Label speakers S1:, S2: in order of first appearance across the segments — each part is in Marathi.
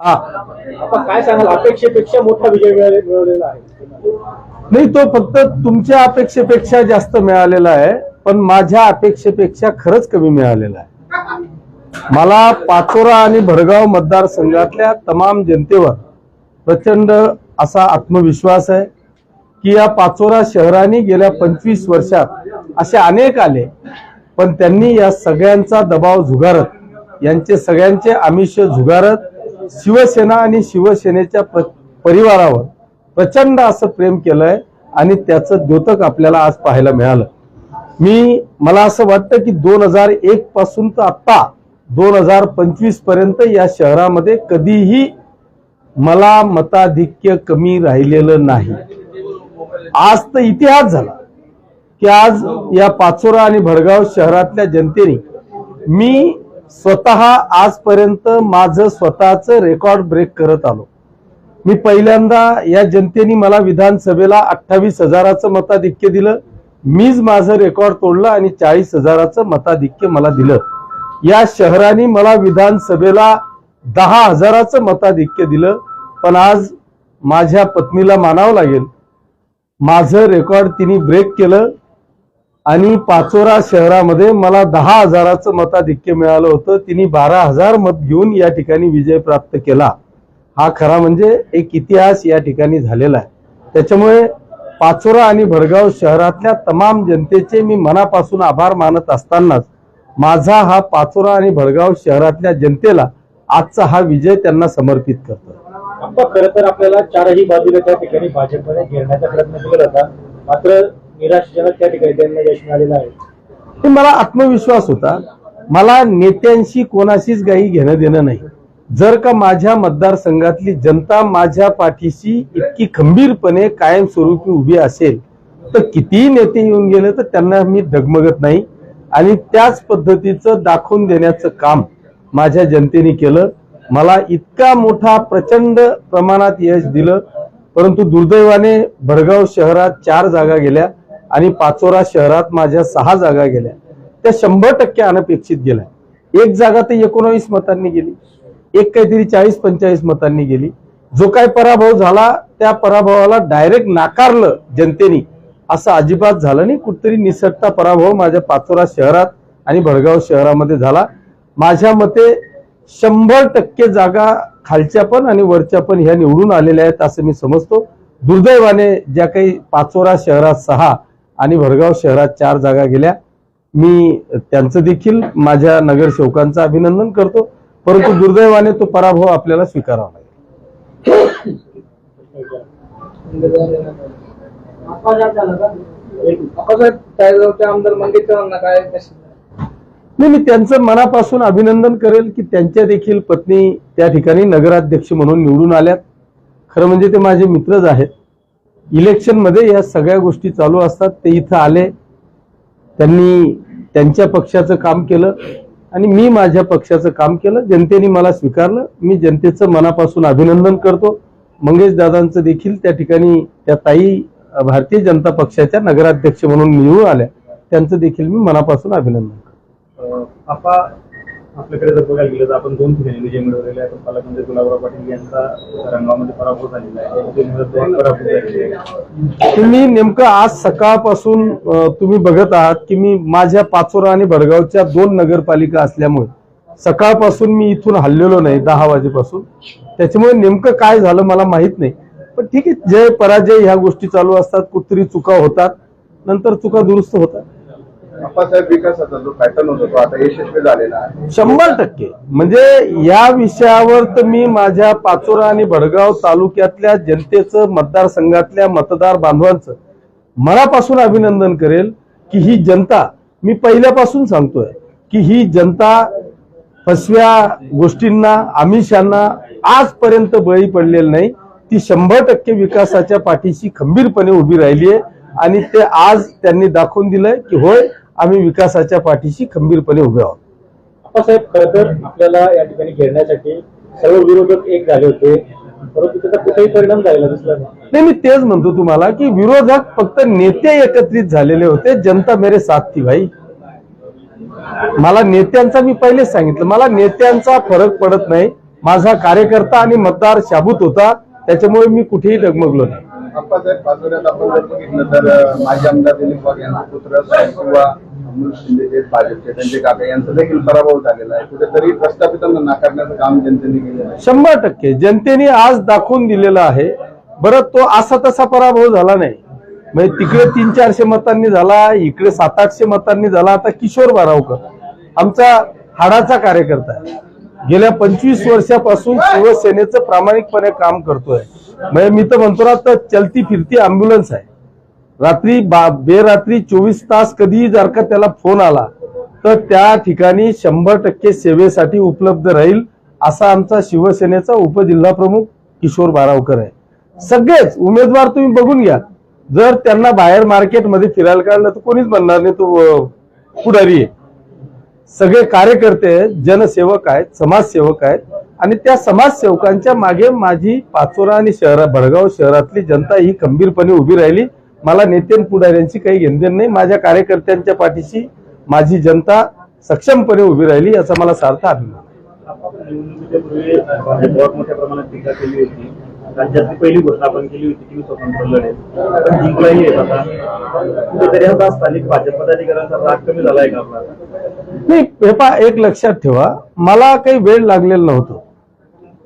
S1: हा.
S2: आपण काय सांगाल? अपेक्षेपेक्षा मोठा विजय मिळाले- मिळवलेला आहे.
S1: नाही तो फक्त तुमच्या अपेक्षेपेक्षा जास्त मिळालेला आहे पण माझ्या अपेक्षेपेक्षा खरंच कमी मिळालेला आहे. मला पाचोरा आणि भडगाव मतदारसंघातल्या तमाम जनतेवर प्रचंड असा आत्मविश्वास आहे की या पाचोरा शहराने गेल्या पंचवीस वर्षात असे अनेक आले पण त्यांनी या सगळ्यांचा दबाव झुगारत यांचे सगळ्यांचे आमिष झुगारत शिवसेना आणि शिवसेनेच्या प- परिवारावर प्रचंड असं प्रेम केलंय आणि त्याचं द्योतक आपल्याला आज पाहायला मिळालं. मी मला असं वाटतं की दोन हजार एक पासून तर आत्ता दोन हजार पंचवीसपर्यंत या शहरामध्ये कधीही मला मताधिक्य कमी राहिलेलं नाही. आज तर इतिहास झाला की आज या पाचोरा आणि भडगाव शहरातल्या जनतेने मी स्वतः आजपर्यंत माझं स्वतःचं रेकॉर्ड ब्रेक करत आलो. मी पहिल्यांदा या जनतेने मला विधानसभेला अठ्ठावीस हजाराचं मताधिक्य दिलं. मीच माझं रेकॉर्ड तोडलं आणि चाळीस हजाराचं मताधिक्य मला दिलं. या शहराने मला विधानसभेला दहा हजाराचं मताधिक्य दिलं. पण आज माझ्या पत्नीला मानावं लागेल. माझं रेकॉर्ड तिने ब्रेक केलं. आणि पाचोरा शहरामध्ये मला दहा हजाराचं मताधिक्य मिळालं होतं. तिने बारा हजार मत घेऊन या ठिकाणी विजय प्राप्त केला. हा खरा म्हणजे एक इतिहास या ठिकाणी झालेला आहे. त्याच्यामुळे पाचोरा आणि भडगाव शहरातल्या तमाम जनतेचे मी मनापासून आभार मानत असतानाच माझा हा पाचोरा आणि भडगाव शहरातल्या जनतेला आजचा हा विजय त्यांना समर्पित करतो.
S2: खर तर आपल्याला चारही बाजूला त्या ठिकाणी भाजपने घेण्याचा प्रयत्न केला होता. मात्र निराशजनक त्या ठिकाणी त्यांना यश मिळालेलं आहे.
S1: मला आत्मविश्वास होता. मला नेत्यांशी कोणाशीच काही घेणं देणं नाही. जर का माझ्या मतदारसंघातली जनता माझ्या पाठीशी इतकी खंबीरपणे कायमस्वरूपी उभी असेल तर कितीही नेते येऊन गेले तर त्यांना मी डगमगत नाही. आणि त्याच पद्धतीचं दाखवून देण्याचं काम माझ्या जनतेने केलं. मला इतका मोठा प्रचंड प्रमाणात यश दिलं. परंतु दुर्दैवाने भडगाव शहरात चार जागा गेल्या. आणि पाचोरा शहरात माझ्या सहा जागा गेल्या. त्या शंभर टक्के अनपेक्षित गेल्या. एक जागा तर एकोणावीस मतांनी गेली. एक काहीतरी चाळीस पंचेचाळीस मतांनी गेली. जो काय पराभव झाला त्या पराभवाला डायरेक्ट नाकारलं जनतेने. असं अजिबात झालं नाही. कुठतरी निसटता पराभव माझ्या पाचोरा शहरात आणि भडगाव शहरामध्ये झाला. माझ्या मते शंभर टक्के जागा खालच्या पण आणि वरच्या पण ह्या निवडून आलेल्या आहेत असं मी समजतो. दुर्दैवाने ज्या काही पाचोरा शहरात सहा आणि भरगाव शहरात चार जागा गेल्या. मी त्यांचं देखील माझ्या नगरसेवकांचं अभिनंदन करतो. परंतु दुर्दैवाने तो पराभव आपल्याला स्वीकारावा लागेल. नाही मी त्यांचं मनापासून अभिनंदन करेल की त्यांच्या देखील पत्नी त्या ठिकाणी नगराध्यक्ष म्हणून निवडून आल्यात. खरं म्हणजे ते माझे मित्रच आहेत. इलेक्शनमध्ये या सगळ्या गोष्टी चालू असतात. ते इथं आले. त्यांनी त्यांच्या पक्षाचं काम केलं आणि मी माझ्या पक्षाचं काम केलं. जनतेने मला स्वीकारलं. मी जनतेचं मनापासून अभिनंदन करतो. मंगेश दादांचं देखील त्या ठिकाणी त्या ताई भारतीय जनता पक्षाच्या नगराध्यक्ष म्हणून निवडून आल्या. त्यांचं देखील मी मनापासून अभिनंदन करतो.
S2: आपा आपल्याकडे जर बघायला गेलं तर आपण दोन ठिकाणी विजय मिळवलेले आहे पालकमंत्री गुलाबराव पाटील यांचा रंगामध्ये पराभव झालेला आहे. दोन झालेला आहे.
S1: तुम्ही नेमकं आज सकाळपासून तुम्ही बघत आहात की मी माझ्या पाचोरा आणि भडगावच्या दोन नगरपालिका असल्यामुळे सकाळपासून मी इथून हल्लेलो नाही दहा वाजेपासून. त्याच्यामुळे नेमकं काय झालं मला माहीत नाही. पण ठीक आहे जय पराजय ह्या गोष्टी चालू असतात कुठतरी चुका होतात नंतर चुका दुरुस्त होतात.
S3: अप्पासाहेब विकासाचा जो पॅटर्न होता तो आता यशस्वी झालेला आहे.
S1: शंभर टक्के. म्हणजे या विषयावर तर मी माझ्या पाचोरा आणि भडगाव तालुक्यातल्या जनतेचं मतदारसंघातल्या मतदार बांधवांचं मनापासून अभिनंदन करेल की ही जनता मी पहिल्यापासून सांगतोय की ही जनता फसव्या गोष्टींना आमिषांना आजपर्यंत बळी पडलेली नाही. ती शंभर टक्के विकासाच्या पाठीशी खंबीरपणे उभी राहिली आहे आणि ते आज त्यांनी दाखवून दिलंय की होय आम्ही विकासाच्या पाठीशी खंबीरपणे उभे आहोत.
S2: आप्पासाहेब खरं तर आपल्याला या ठिकाणी घेरण्यासाठी सर्व विरोधक एक झाले होते. परंतु त्याचा कुठेही परिणाम झालेला दिसला नाही.
S1: नाही मी तेच म्हणतो तुम्हाला की विरोधक फक्त नेते एकत्रित झालेले होते. जनता मेरे साथ थी भाई. मला नेत्यांचा मी पहिलेच सांगितलं. मला नेत्यांचा फरक पडत नाही. माझा कार्यकर्ता आणि मतदार शाबूत होता. त्याच्यामुळे मी कुठेही डगमगलो नाही.
S3: अप्पासाहेब पाचोऱ्यात आपण जर बघितलं तर माजी आमदार दिलीप वाघ यांचा पुत्र किंवा अमोल शिंदे जे भाजपचे त्यांचे काका यांचा देखील पराभव झालेला आहे. कुठेतरी प्रस्थापितांना नाकारण्याचं काम जनतेने केलेलं आहे.
S1: शंभर टक्के. जनतेने आज दाखवून दिलेला आहे बरं तो असा तसा पराभव झाला नाही. म्हणजे तिकडे तीन चारशे मतांनी झाला इकडे सात आठशे मतांनी झाला. आता किशोर बारावकर आमचा हाडाचा कार्यकर्ता आहे. गेल्या पंचवीस वर्षापासून शिवसेनेचं प्रामाणिकपणे काम करतोय. म्हणजे मी तर म्हणतो ना तर चलती फिरती अँब्युलन्स आहे. रात्री बा बेरात्री चोवीस तास कधीही जर का त्याला फोन आला तर त्या ठिकाणी शंभर टक्के सेवेसाठी उपलब्ध राहील असा आमचा शिवसेनेचा उपजिल्हा प्रमुख किशोर बारावकर आहे. सगळेच उमेदवार तुम्ही बघून घ्या. जर त्यांना बाहेर मार्केटमध्ये फिरायला काढलं तर कोणीच म्हणणार नाही तो पुढारी आहे. सगळे कार्यकर्ते जनसेवक आहेत समाजसेवक आहेत. आणि त्या समाजसेवकांच्या मागे माझी पाचोरा आणि शहरा भडगाव शहरातली जनता ही खंबीरपणे उभी राहिली. मला नेते पुढाऱ्यांची काही घेणदेण नाही. माझ्या कार्यकर्त्यांच्या पाठीशी माझी जनता सक्षमपणे उभी राहिली याचा मला सार्थ अभिमान.
S2: राज्यातली पहिली घोषणा आपण केली होती की मी स्वतंत्र लढेल जिंकलाही आहे. आता कुठेतरी आता स्थानिक भाजप पदाधिकाऱ्यांचा राग कमी झालाय का आपला?
S1: नाही हे एक लक्षात ठेवा. मला काही वेळ लागलेला नव्हतं.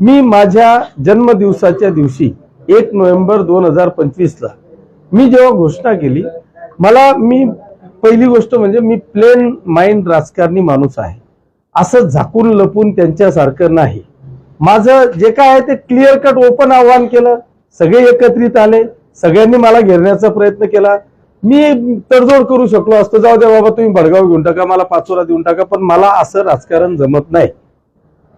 S1: मी माझ्या जन्मदिवसाच्या दिवशी एक नोव्हेंबर दोन हजार पंचवीसला मी जेव्हा घोषणा केली मला मी पहिली गोष्ट म्हणजे मी प्लेन माइंड राजकारणी माणूस आहे. असं झाकून लपून त्यांच्यासारखं नाही. माझं जे काय आहे ते क्लिअर कट ओपन आव्हान केलं. सगळे एकत्रित आले. सगळ्यांनी मला घेरण्याचा प्रयत्न केला. मी तडजोड करू शकलो असतो. जाऊ द्या बाबा तुम्ही भडगाव घेऊन टाका मला पाचोरा देऊन टाका पण मला असं राजकारण जमत नाही.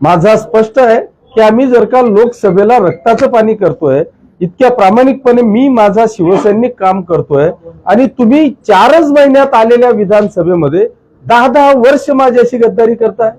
S1: माझा स्पष्ट आहे की आम्ही जर का लोकसभेला रक्ताचं पाणी करतोय इतक्या प्रामाणिकपणे मी माझा शिवसैनिक काम करतोय आणि तुम्ही चारच महिन्यात आलेल्या विधानसभेमध्ये दहा दहा वर्ष माझ्याशी गद्दारी करताय.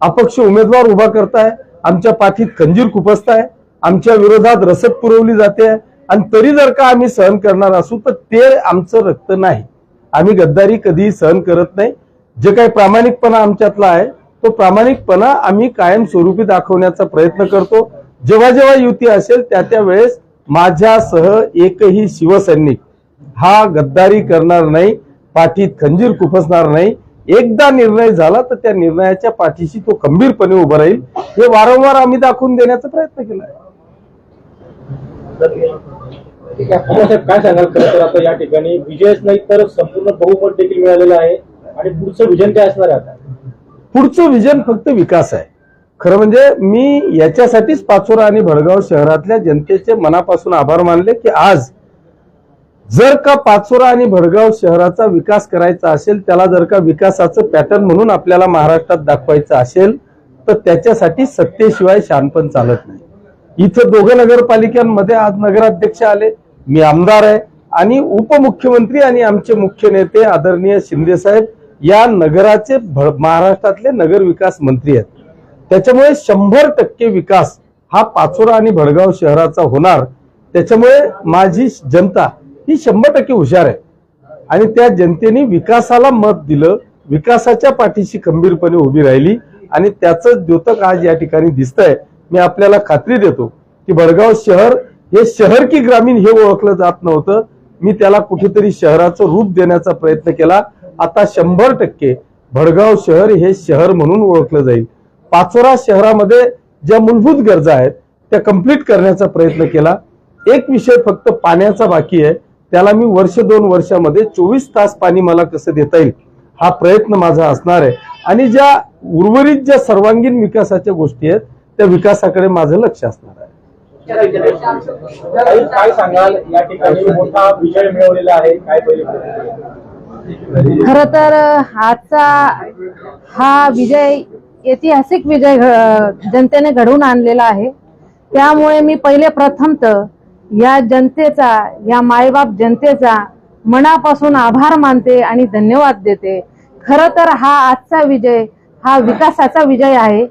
S1: अपक्ष उमेदवार उभा करताय. आमच्या पाठीत खंजीर खुपसताय आमच्या विरोधात रसद पुरवली जाते. आणि तरी जर का आम्ही सहन करणार असू तर ते आमचं रक्त नाही. आम्ही गद्दारी कधीही सहन करत नाही. जे काही प्रामाणिकपणा आमच्यातला आहे तो प्रामाणिकपणा आम्ही कायमस्वरूपी दाखवण्याचा प्रयत्न करतो. जेव्हा जेव्हा युती असेल त्या त्या वेळेस माझ्यासह एकही शिवसैनिक हा गद्दारी करणार नाही पाठीत खंजीर खुपसणार नाही. एकदा निर्णय झाला तर त्या निर्णयाच्या पाठीशी तो खंबीरपणे उभा राहील. हे वारंवार आम्ही दाखवून देण्याचा प्रयत्न केला आहे.
S4: ठीक आहे. काय सांगाल खरं तर आता या ठिकाणी? विजयच नाही तर संपूर्ण बहुमत देखील मिळालेलं आहे. आणि पुढचं विजन काय असणार आहे आता?
S1: पुढचं विजन फक्त विकास आहे. खरं म्हणजे मी याच्यासाठीच पाचोरा आणि भडगाव शहरातल्या जनतेचे मनापासून आभार मानले की आज जर का पाचोरा आणि भडगाव शहराचा विकास करायचा असेल त्याला जर का विकासाचं पॅटर्न म्हणून आपल्याला महाराष्ट्रात दाखवायचं असेल तर त्याच्यासाठी सत्तेशिवाय शानपण चालत नाही. इथं दोघं नगरपालिकांमध्ये आज नगराध्यक्ष आले. मी आमदार आहे आणि उपमुख्यमंत्री आणि आमचे मुख्य नेते आदरणीय शिंदे साहेब या नगराचे भ- महाराष्ट्रातले नगर विकास मंत्री आहेत. त्याच्यामुळे शंभर टक्के विकास हा पाचोरा आणि भडगाव शहराचा होणार. त्याच्यामुळे माझी जनता ही शंभर टक्के हुशार आहे. आणि त्या जनतेने विकासाला मत दिलं विकासाच्या पाठीशी खंबीरपणे उभी राहिली आणि त्याचं द्योतक आज या ठिकाणी दिसतंय. मी आपल्याला खात्री देतो की भडगाव शहर हे शहर की ग्रामीण हे ओळखलं जात नव्हतं. मी त्याला कुठेतरी शहराचं रूप देण्याचा प्रयत्न केला. आता शंभर टक्के भडगाव शहर हे शहर म्हणून ओळखलं जाईल. पाचोरा शहरामध्ये ज्या मूलभूत गरजा आहेत त्या कंप्लीट करण्याचा प्रयत्न केला. एक विषय फक्त पाण्याचा बाकी आहे. त्याला मी वर्ष दोन वर्षामध्ये चोवीस तास पाणी मला कसं देता येईल हा प्रयत्न माझा असणार आहे. आणि ज्या उर्वरित ज्या सर्वांगीण विकासाच्या गोष्टी आहेत त्या विकासाकडे माझं लक्ष असणार आहे.
S4: काय सांगाल? या ठिकाणी मोठा विजय मिळवलेला आहे. काय पहिले?
S5: खर तर आजचा हा विजय ऐतिहासिक विजय जनतेने घडवून आणलेला आहे. त्यामुळे मी पहिले प्रथमतः या जनतेचा या मायबाप जनतेचा मनापासून आभार मानते आणि धन्यवाद देते. खर तर हा आजचा विजय हा विकासाचा विजय आहे.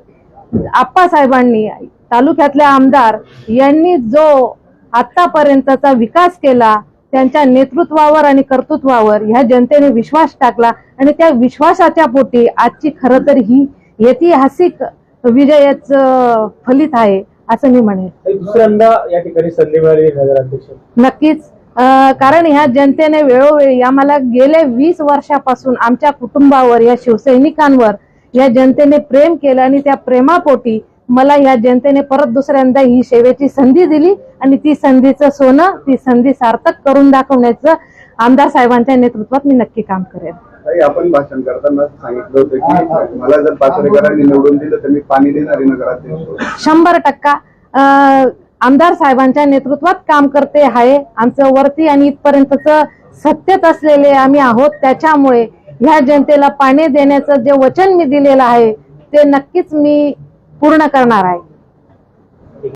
S5: आप्पासाहेबांनी तालुक्यातले आमदार यांनी जो आतापर्यंतचा विकास केला त्यांच्या नेतृत्वावर आणि कर्तृत्वावर ह्या जनतेने विश्वास टाकला आणि त्या विश्वासाच्या पोटी आजची खरं तर ही ऐतिहासिक विजयाचं फलित आहे असं मी म्हणेन.
S4: दुसऱ्यांदा या ठिकाणी संधी मिळाली नगराध्यक्ष
S5: नक्कीच. कारण ह्या जनतेने वेळोवेळी आम्हाला गेले वीस वर्षापासून आमच्या कुटुंबावर या शिवसैनिकांवर या जनतेने प्रेम केलं आणि त्या प्रेमापोटी मला या जनतेने परत दुसऱ्यांदा ही सेवेची संधी दिली आणि ती संधीचं सोनं ती संधी सार्थक करून दाखवण्याचं आमदार साहेबांच्या नेतृत्वात मी नक्की काम करेन.
S3: आपण भाषण करताना सांगितलं होतं की मला जर पाचरेकरांनी निवडून दिलं तर मी पाणी देणारी नगराध्यक्ष.
S5: शंभर टक्का. आमदार साहेबांच्या नेतृत्वात काम करते आहे. आमचं वरती आणि इथपर्यंतच सत्यत असलेले आम्ही आहोत. त्याच्यामुळे ह्या जनतेला पाणी देण्याचं जे वचन मी दिलेलं आहे ते नक्कीच मी पूर्ण करणार आहे.